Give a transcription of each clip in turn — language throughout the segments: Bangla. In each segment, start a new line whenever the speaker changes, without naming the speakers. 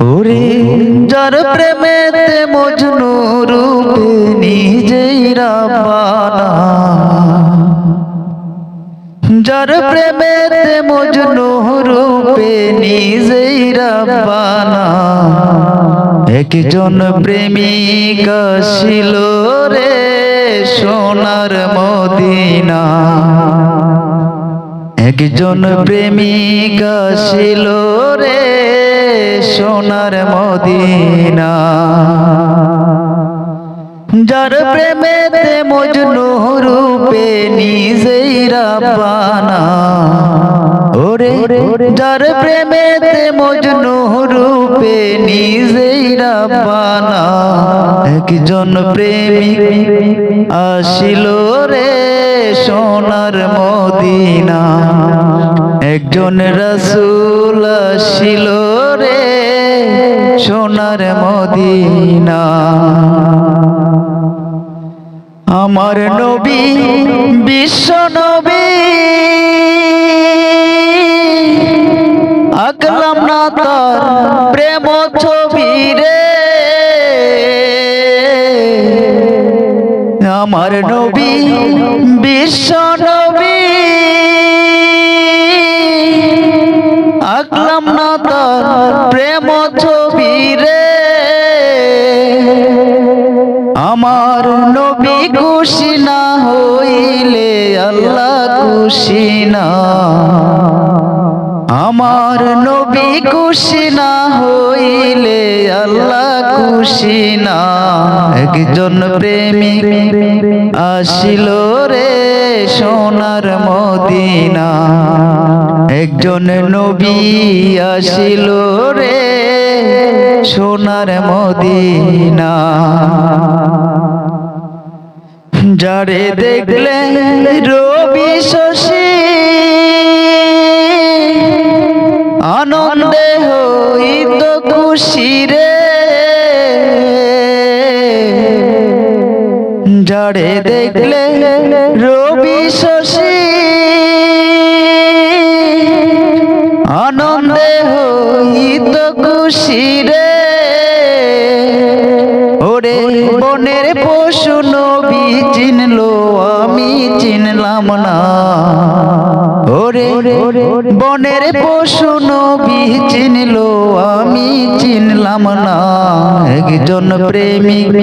ওরে যার প্রেমেতে মজনু রূপে নিজেই রাবানা। যার প্রেমেতে মজনু রূপে নিজেই রাবানা। একজন প্রেমিকা ছিল রে সোনার মদিনা। একজন প্রেমিকা ছিল রে সোনার মদিনা। যার প্রেমেতে মজনু রূপে নিজেই রাবানা ওরে, যার প্রেমেতে মজনু রূপে নিজেই রাবানা একজন প্রেমিক আসিল রে সোনার মদিনা। একজন রসুল আসিল সোনার মদিনা। আমার নবী, বিশ্ব নবী। আঁকলাম না তার প্রেম ছবি রে। আমার নবী, বিশ্ব নবী। আঁকলাম না নবী খুশি না হইলে আল্লাহ খুশি না। আমার নবী খুশি না হইলে আল্লাহ খুশি না। একজন প্রেমিক আসিল রে সোনার মদিনা। একজন নবী আসিল রে সোনার মদিনা। যারে দেখলে রবি শশী। আনন্দে হইত খুশি রে। যারে দেখলে রবি শশী। আনন্দে হইত খুশি রে। চিনলো আমি চিনলাম না। ওরে, বনের পশু নবী চিনলো আমি চিনলাম না। একজন প্রেমিক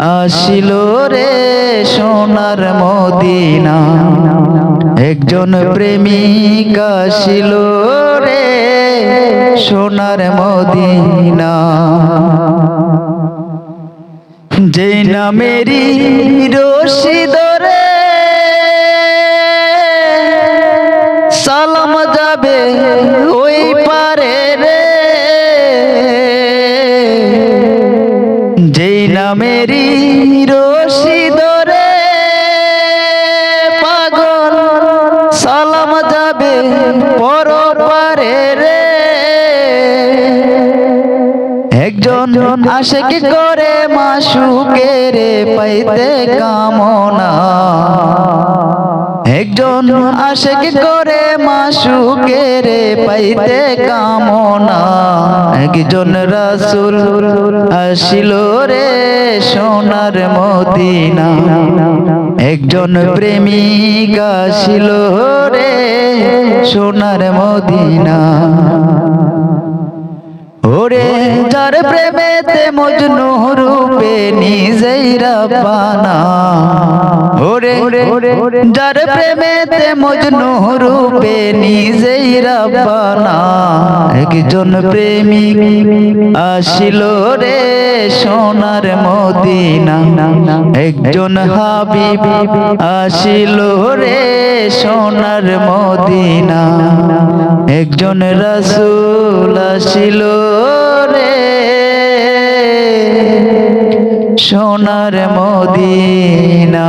আসিল রে সোনার মদিনা। একজন প্রেমিক আসিল রে সোনার মদিনা। যে নামেরি রশি ধরে সালাম যাবে ওই পারে রে। যেই নামেরি একজন আসে কি করে মাসুকে রে পাইতে কামনা। একজন আসে কি করে মাসুকে রে পাইতে কামনা। একজন রাসুল আসিল রে সোনার মদিনা। একজন প্রেমিক আসিল রে সোনার মদিনা। ওরে যার প্রেমেতে মজনু রূপে নিজেই ওরে যার প্রেমেতে মজনু রূপে নিজেই রাবানা একজন প্রেমিক আসিল রে সোনার মদিনা। একজন হাবিব আসিল রে সোনার মদিনা। একজন রসুল আসিল রে সোনার মদিনা।